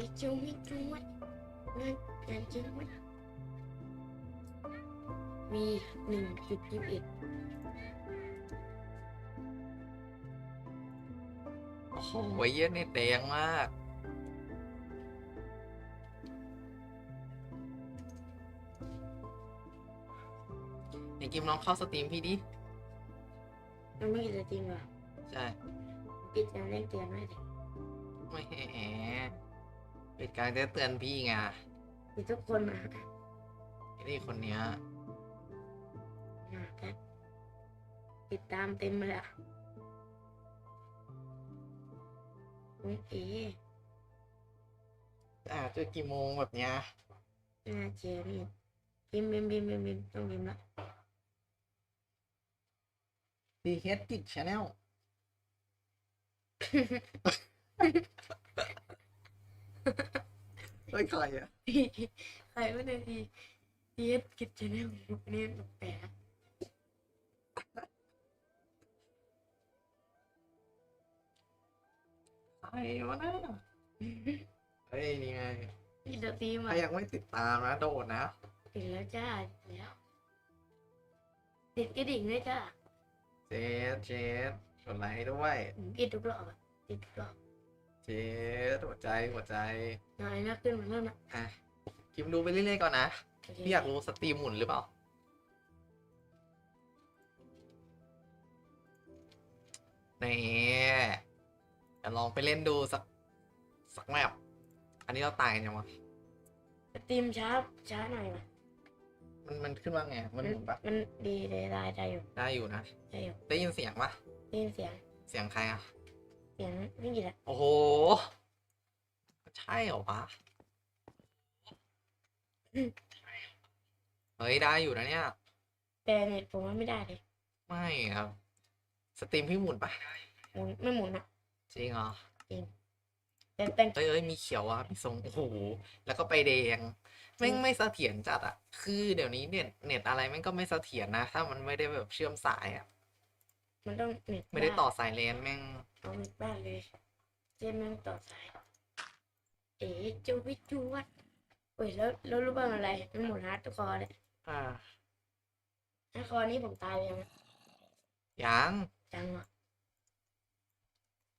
ฮ้ยจุ้งไม่จุ้งวะงานงานจริงวะมีหนึ่งจุดยี่สิบเอ็ดโอ้โหเยอะนี่แดงมากไอ้กิมลองเข้าสตรีมพี่ดิ มันไม่กินจริงเหรอ ใช่ ปิดการเล่นเตือนไว้ไม่แหม ป็นการจะเตือนพี่ไงปิดทุกคนมาไอ้นี่คนเนี้ยมาแป๊บติดตามเต็มเลยอะโอ้ยเอ๋อ่าเจอกี่โมงแบบเนี้ยน่าเจอนี่บิมบิมบิมบิมบิมต้องบิมละดีเฮดกิจชาแนล เฮ้ยใครอะพี่ใครไม่ได้ทีทีเอสกิจแนลนี่แปลกใครวะนะเฮ้ยนี่ไงพี่เดตีมาถ้ายังไม่ติดตามนะโดดนะติดแล้วจ้าแล้วติดกระดิ่งด้วยจ้าเจสเจสกดไลค์ด้วยติดทุกรอบอะติดทุกรอบ เจสหัวใจหัวใจหน่อยนะขึ้นมาแล้วนะอะกิมดูไปเรื่อยๆก่อนนะพี่อยากรู้สตรีมหมุนหรือเปล่านี่จะลองไปเล่นดูสัก สักแมปอันนี้เราตายกันยังวะสตรีมช้าช้าหน่อยว่ะมันมันขึ้นว่าไง มันหมุนปะมันดีได้ได้ได้อยู่ ได้อยู่นะ ได้อยู่ ได้ยินเสียงปะได้ยินเสียง เสียงใครอะ เสียงไม่กี่ละโอ้โห ใช่เหรอวะ เฮ้ย ได้อยู่นะเนี่ย แต่เน็ตผมว่าไม่ได้เลย ไม่ครับ สตรีมพี่หมุนปะหมุนไม่หมุนอะจริงเหรอแต่แต่งเอ้ยเอ้ยมีเขียวอะมีทรงโอ้โหแล้วก็ไปแดงแม่งไม่เสถียรจัดอะคือเดี๋ยวนี้เน็ตเน็ตอะไรแม่งก็ไม่เสถียรนะ ถ้ามันไม่ได้แบบเชื่อมสายอะ มันต้องเน็ตไม่ได้บ้านต่อสายเลนแม่งเอาเน็ตบ้านเลยเจนแม่งต่อสาย เอ๋จูวิจูวัดเว้ยแล้วแล้วรู้บ้างอะไรมันหมุนฮาร์ดคอร์เลยอ่าฮาร์ดคอร์นี้ผมตายไปยังยังจังอะ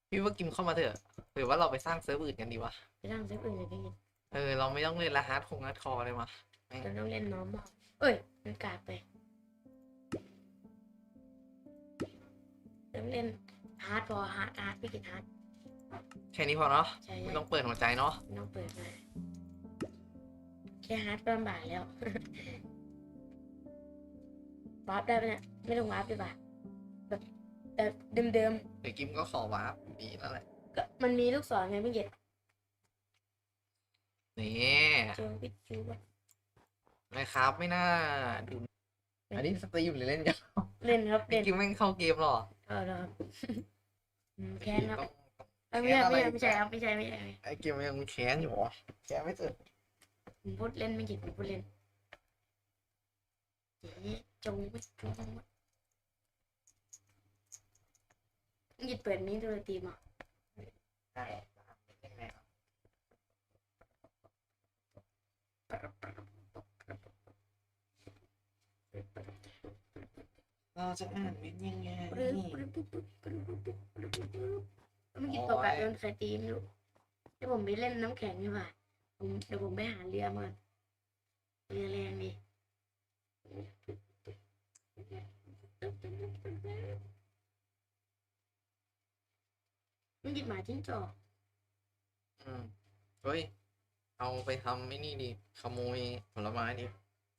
พี่ว่ากิมเข้ามาเถอะหรือว่าเราไปสร้างเซิร์ฟอื่นกันดีวะไปร่างเซฟอื่นเลยพี่เออเราไม่ต้องเล่นละฮาร์ดคงฮาร์ดคอร์เลยวะเราต้องเล่นน้อมบ้างเอ้ยมันกาดไป ต้องเล่นฮาร์ดพอฮาร์ดฮาร์ดพี่กินฮาร์ดแค่นี้พอเนาะใช่ไม่ใช่ต้องเปิดหัวใจเนาะไม่ต้องเปิดมาแค่ฮาร์ดก็ลำบากแล้ววาร์ปได้ปะเนี่ยไม่ต้องวาร์ปดีกว่าแบบแบบเดิมเดี๋ยวกิมก็ขอวาร์ปดีแล้วแหละๆก็มันมีลูกศรไงพี่เกดนี่เจอวิจูวัดนะครับไม่น่าดูอันนี้สตรีมหรือเล่นกันเล่นครับพี่เล่นกิมแม่งเข้าเกมหรอ เออครับอืมแค้นครับต้องเอ้ยไม่ใช่ไม่ใช่ไม่ใช่ครับไม่ใช่ไม่ใช่ไอ้เกมยังมีแค้นอยู่เหรอแค้นไม่เจอผมพูดเล่นไม่หยิบผมพูดเล่นเจ๊จงวิจูวัดหยิบเปิดนี้โดยตีมอะใช่เล่นไงครับ เราจะอ่านเป็นยังไงปรึ๊บปรึ๊บปรึ๊บปรึ๊บปรึ๊บปรึ๊บปรึ๊บปรึ๊บปรึ๊บปรึ๊บเมื่อกี้ตกอะโดนใครตีม่รู้เดี๋ยวผมไปเล่นน้ำแข็งดีกว่าผมเดี๋ยวผมไปหาเรือมาเรือแรงดีมันหยิบหมาจิ้งจอกอืมเฮ้ย เอาไปทำไอ้นี่ดิ ขโมยผลไม้ดิ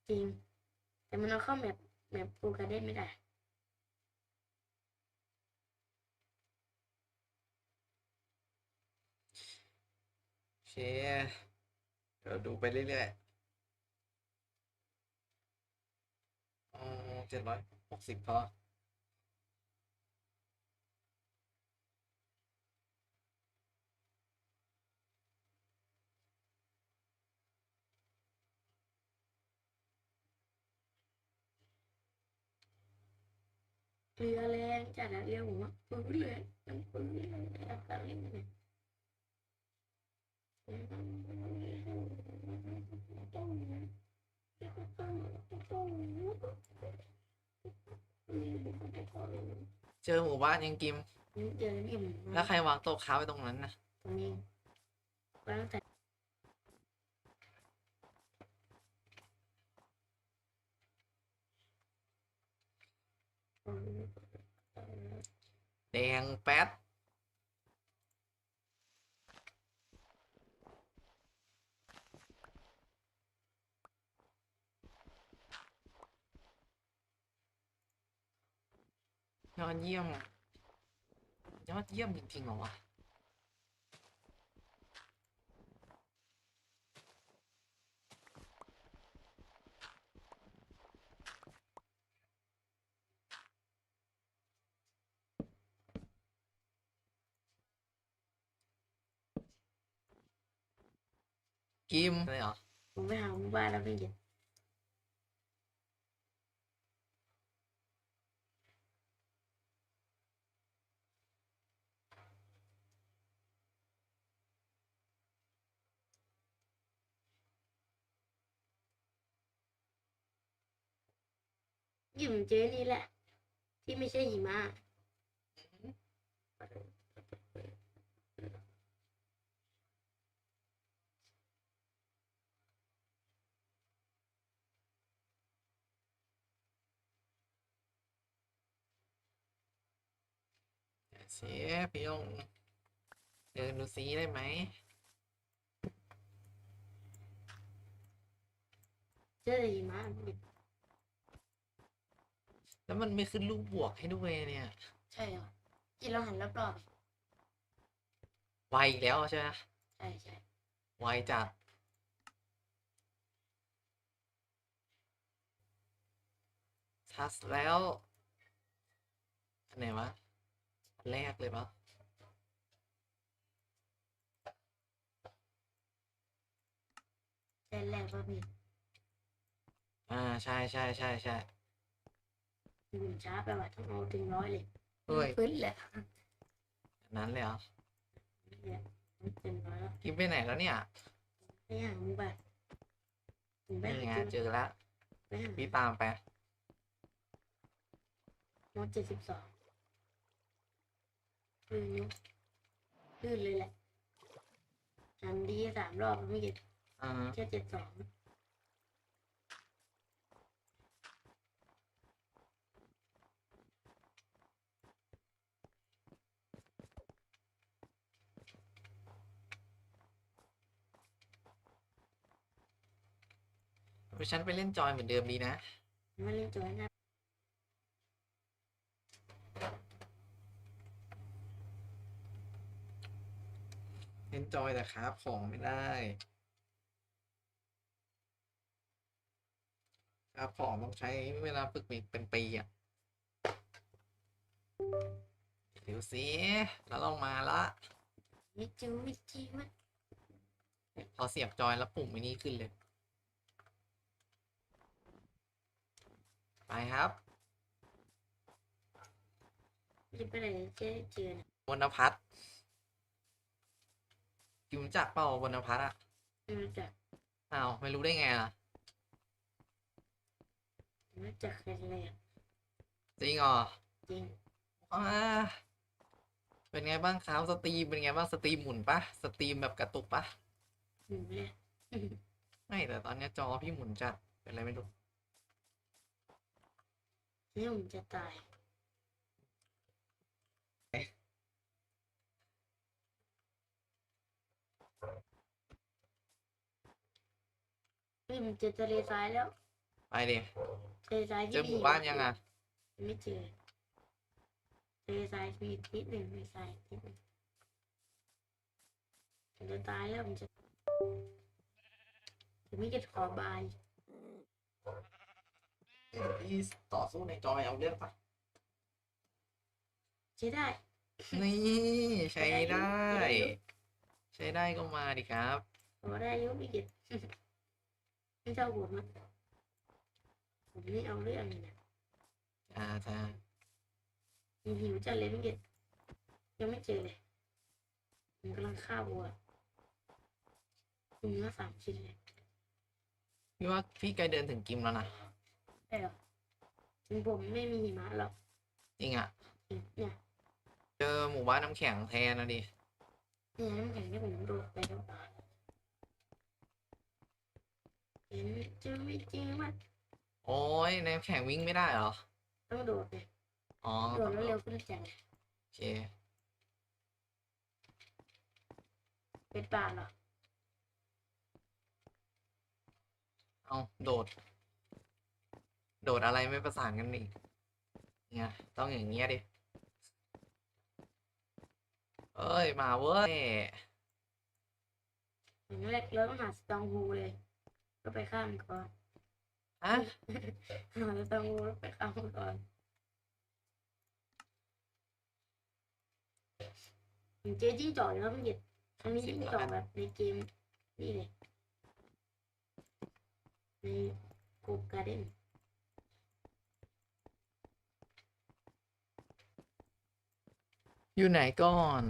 จริง แต่มันเอาเข้าแมปแมปปูการ์เด้นไม่ได้ เคเดี๋ยวดูไปเรื่อยๆอ๋อเจ็ดร้อยหกสิบพอเรือแรงจัดอะเรือผมอะปืนเลยมันปืนเลยอะการเล่นเนี่ย เจอหมู่บ้านยังกิมนี่เจอนี่ผมแล้วใครวางโต๊ะค้าไว้ตรงนั้นนะตรงนี้ก็ตั้งแต่แดงแป๊ด ยอดเยี่ยมยอดเยี่ยมจริงๆเหรอวะกิมเลยเหรอผมไปหาหมู่บ้านแล้วไม่เจอ ยิ่ผมเจอนี่แหละ ที่ไม่ใช่หิมะเสียพี่ลงเดินดูซีได้ไหมเจอแต่หิมะไม่เจอ แล้วมันไม่ขึ้นรูปบวกให้ด้วยเนี่ย ใช่เหรอกินเราหันรอบไวอีกแล้วใช่ไหมๆใช่ใช่ไวจัด ทัสแล้วอันไหนวะอันแรกเลยปะแต่แรกว่ามีอ่า ใช่ใช่ใช่ใช่ หมุนช้าไปว่ะต้องเอาถึงร้อยเลยเฮ้ยพื้นแหละอันนั้นเลยเหรอเนี่ยมันเต็มร้อยแล้วกินไปไหนแล้วเนี่ยไปหาหมู่บ้านถึงไปนี่ไงหาเจอแล้วไปหาพี่ตามไปโน้ตเจ็ดสิบสองลื่นยุบลื่นเลยแหละทำดีสามรอบไม่เก็บอ่าแค่เจ็ดสอง ฉันไปเล่นจอยเหมือนเดิมดีนะมาเล่นจอยนะเล่นจอยแต่ครับของไม่ได้ครับของต้องใช้เวลาฝึกอีกเป็นปีอะเดี๋ยวสิแล้วลองมาละวิจิววิจิวะพอเสียบจอยแล้วปุ่มไม่นี้ขึ้นเลย ไปครับจะไปไหนเจ๊เจอนะวรรณพัฒน์กิมรู้จักเปล่าวรรณพัฒน์อะไม่รู้จักอ้าวไม่รู้ได้ไงล่ะไม่รู้จักใครเลยอะจริงเหรอจริงอ่าเป็นไงบ้างครับสตรีมเป็นไงบ้างสตรีมหมุนปะสตรีมแบบกระตุกปะหนูเลยไม่แต่ตอนเนี้ยจอพี่หมุนจัดเป็นอะไรไม่รู้ นี่ผมจะตาย นี่ผมเจอทะเลทรายแล้ว ไปดิทะเลทรายเจอหมู่บ้านยังอะไม่เจอทะเลทรายมีนิดหนึ่งทะเลทรายนิดหนึ่งผมจะตายแล้วผมจะผมไม่จะขอบาย พี่ต่อสู้ในจอยเอาเรื่องปะใช้ได้ นี่ใช้ได้ ใช้ได้ก็มาดิครับขอได้อยุไม่เก็บไม่เท่าผมนะผมนี่เอาเรื่องเลยนะอ่าจ้าผมหิวจัดเลยไม่เก็บยังไม่เจอเลยผมกำลังฆ่าวัวถุงละสามชิ้นเลยพี่ว่าพี่ใกล้เดินถึงกิมแล้วนะ ได้หรอถึงผมไม่มีหิมะหรอกจริงอะเนี่ยเจอหมู่บ้านน้ำแข็งแทนนะดิเนี่ยน้ำแข็งที่ผมโดดไปแล้วเห็นเจอไม่เจอมันโอ้ยน้ำแข็งวิ่งไม่ได้เหรอ ต้องโดดไงอ๋อโดดแล้วเร็วขึ้นจังโอเคเป็นป่าเหรอเอาโดด โดดอะไรไม่ประสานกันอีก เนี่ย ต้องอย่างเงี้ยดิ เอ้ย มาเว้ยอย่างแรกเราต้องหาสตองฮูเลย ก็ไปข้ามมันก่อนฮะหาสตองฮูแล้วไปข้ามมันก่อนผมเจอจิ้งจอกแล้วมันเหยียดครั้งนี้จิ้งจอกแบบในเกมนี่เลยในโกการ์เด้น อยู่ไหนก่อน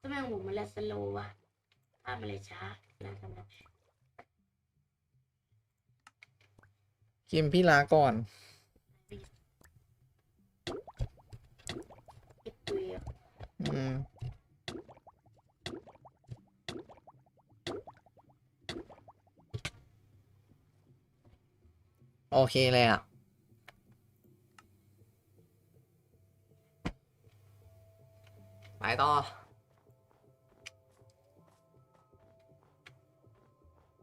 ทำไมของผมมันแลสโลว์วะภาพมันเลยช้าแล้วทำไมกิมพี่ลาก่อนเก็บปุยอะอืม โอเคเลยอะ ไปต่อ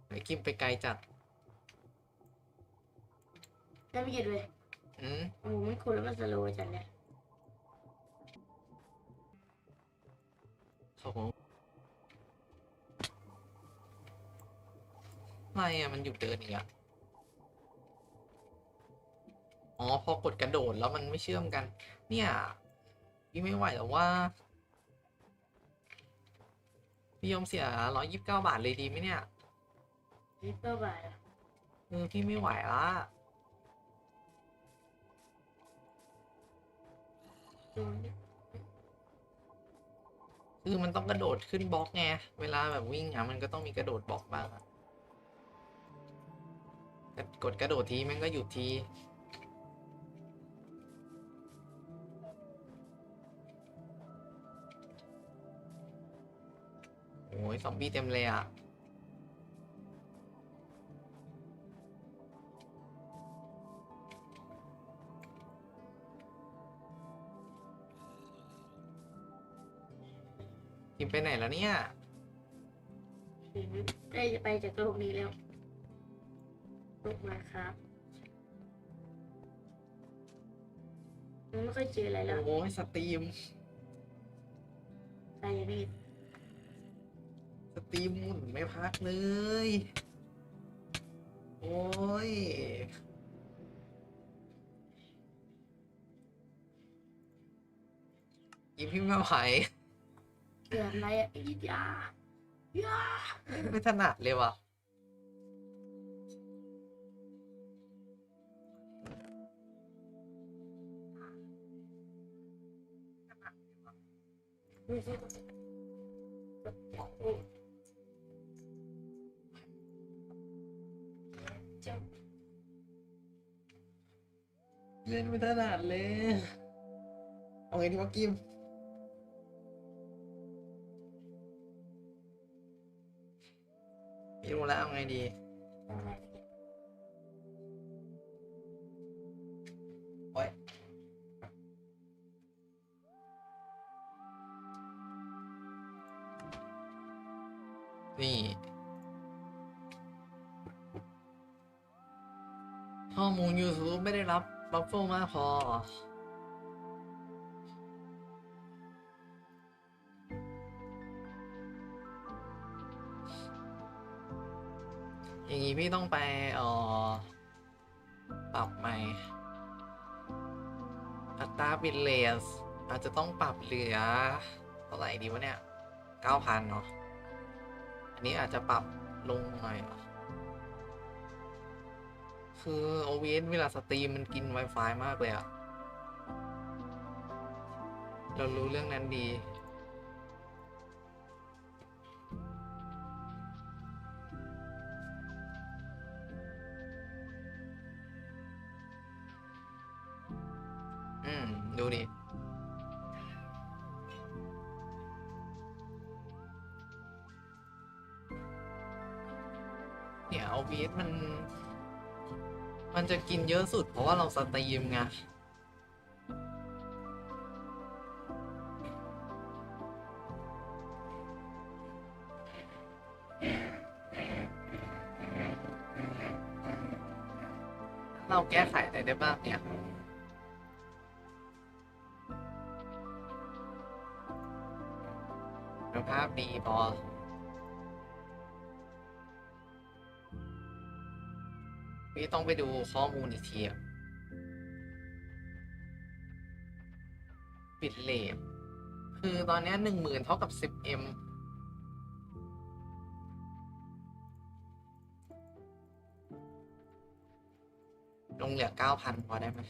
ไอ้กิมไปไกลจัดได้ไม่เก็บเลยอืมโอ้โหมันคนแล้วมันสโลว์จัดเลยโอ้โหไม่อะมันหยุดเดินอีกอะ อ๋อ พอกดกระโดดแล้วมันไม่เชื่อมกัน เนี่ยพี่ไม่ไหวแล้วว่าพี่ยอมเสียร้อยยิบเก้าบาทเลยดีไหมเนี่ยนี่ก็บาทอะเออพี่ไม่ไหวละดูนี่คือมันต้องกระโดดขึ้นบล็อกไง เวลาแบบวิ่งอะมันก็ต้องมีกระโดดบล็อกบ้างอะแต่กดกระโดดทีมันก็หยุดที อ้ยซอมบี้เต็มเลยอะกินไปไหนแล้วเนี่ยเห็นใกล้จะไปจากโลกนี้แล้วโลกมาครับมันไม่ค่อยเจออะไรแล้วโอ้ยสตรีมตายอย่างนี้ สตรีมหมุนไม่พักเลย โอ้ยกินพี่ไม่ไหวเดือดอะไรอะอีดยายาไม่ถนัดเลยว่ะเเล่นไม่ถนัดเลย เอาไงดีวะกิมไม่รู้แล้วเอาไงดี บัฟเฟลมากพอ อย่างนี้พี่ต้องไปเอ่อปรับใหม่ อัตราบิตเลสอาจจะต้องปรับเหลือ เท่าไหร่ดีวะเนี่ยเก้าพันเนาะ อันนี้อาจจะปรับลงหน่อย คือ OBS เวลาสตรีมมันกิน Wi-Fi มากเลยอะเรารู้เรื่องนั้นดี อืม ดูดิเนี่ยเอาวีมัน มันจะกินเยอะสุดเพราะว่าเราสตรีมไงเราแก้ไขอะไรได้บ้างเนี่ยคุณภาพดีพอ พี่ต้องไปดูข้อมูลอีกทีอะปิดเลทคือตอนนี้หนึ่งหมื่นเท่ากับสิบเอ็มลงเหลือเก้าพันพอได้ไหม